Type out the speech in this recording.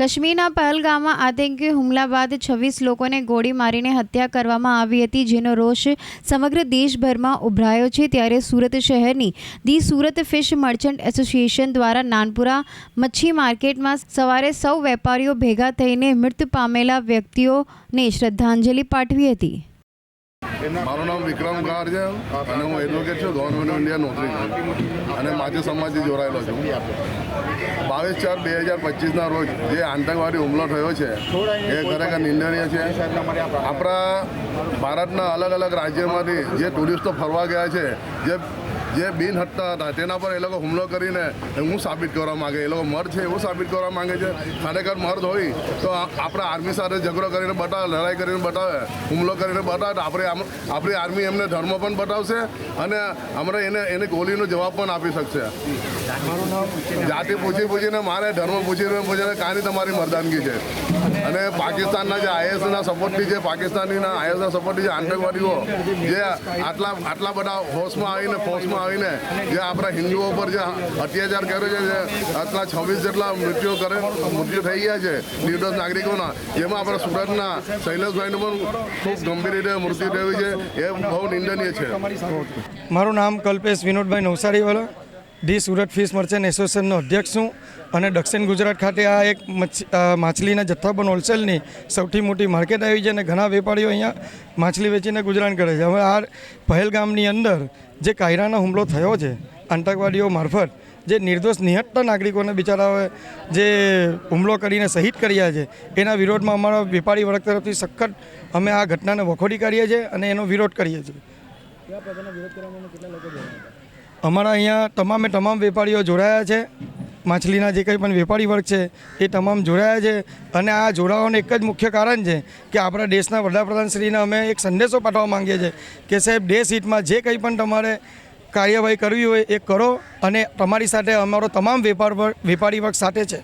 કાશ્મીરના પહલગામમાં આતંકી હુમલા બાદ છવ્વીસ લોકોને ગોળી મારીને હત્યા કરવામાં આવી હતી, જેનો રોષ સમગ્ર દેશભરમાં ઉભરાયો છે. ત્યારે સુરત શહેરની the Surat fish merchant association દ્વારા નાનપુરા મચ્છી માર્કેટમાં સવારે સૌ વેપારીઓ ભેગા થઈને મૃત પામેલા વ્યક્તિઓને શ્રદ્ધાંજલિ પાઠવી હતી. મારું નામ વિક્રમ ગાર છે અને હું એડવોકેટ છું ગવર્મેન્ટ ઓફ ઇન્ડિયા નોકરી છું. અને માજી સમાજથી જોડાયેલો છું. બાવીસ ચાર બે હજાર પચીસના રોજ જે આતંકવાદી હુમલો થયો છે, એ ખરેખર નિંદનીય છે. આપણા ભારતના અલગ અલગ રાજ્યમાંથી જે ટુરિસ્ટો ફરવા ગયા છે, જે જે બિન હટતા હતા તેના પર એ લોકો હુમલો કરીને હું સાબિત કરવા માંગે એ લોકો મર્દ છે એવું સાબિત કરવા માંગે છે. ખરેખર મર્દ હોય તો આપણા આર્મી સાથે ઝઘડો કરીને બતાવે લડાઈ કરીને બતાવે હુમલો કરીને બતાવે તો આપણે આપણી આર્મી એમને ધર્મ પણ બતાવશે અને હમણાં એને એને ગોલીનો જવાબ પણ આપી શકશે. જાતિ પૂછી પૂછીને મારે ધર્મ પૂછીને પૂછીને કાંઈ તમારી મરદાનગી છે. અને પાકિસ્તાનના જે આઈએસના સપોર્ટથી જે પાકિસ્તાનીના આઈએસના સપોર્ટથી જે આતંકવાદીઓ જે આટલા આટલા બધા હોશમાં આવીને ફોર્સમાં આવીને જે આપણા હિન્દુઓ પર જે અત્યાચાર કર્યો છે, જે આટલા છવ્વીસ જેટલા મૃત્યુ કરે, મૃત્યુ થઈ ગયા છે નિર્દોષ નાગરિકોના જેમાં આપણા સુરતના શૈલેષભાઈનું પણ ખૂબ ગંભીર રીતે મૃત્યુ થયું છે, એ બહુ નિંદનીય છે. મારું નામ Kalpesh Vinodbhai Navsariwala. The Surat fish merchant એસોસિએશનનો અધ્યક્ષ છું અને દક્ષિણ ગુજરાત ખાતે આ એક માછલીના જથ્થાબંધ હોલસેલની સૌથી મોટી માર્કેટ આવી છે અને ઘણા વેપારીઓ અહીંયા માછલી વેચીને ગુજરાન કરે છે. હવે આ પહેલગામની અંદર જે કાયરાનો હુમલો થયો છે, આતંકવાદીઓ મારફત, જે નિર્દોષ નિહત્તા નાગરિકોને બિચારાઓએ જે હુમલો કરીને શહીદ કર્યા છે, એના વિરોધમાં અમારા વેપારી વર્ગ તરફથી સખત અમે આ ઘટનાને વખોડી કાઢીએ છીએ અને એનો વિરોધ કરીએ છીએ. અમારા અહીંયા તમામે તમામ વેપારીઓ જોડાયા છે. માછલીના જે કંઈ પણ વેપારી વર્ગ છે, એ તમામ જોડાયા છે. અને આ જોડાવાનું એક જ મુખ્ય કારણ છે કે આપણા દેશના વડાપ્રધાનશ્રીને અમે એક સંદેશો પાઠવવા માંગીએ છીએ કે સાહેબ, દેશ હિતમાં જે કંઈ પણ તમારે કાર્યવાહી કરવી હોય એ કરો અને તમારી સાથે અમારો તમામ વેપાર વેપારી વર્ગ સાથે છે.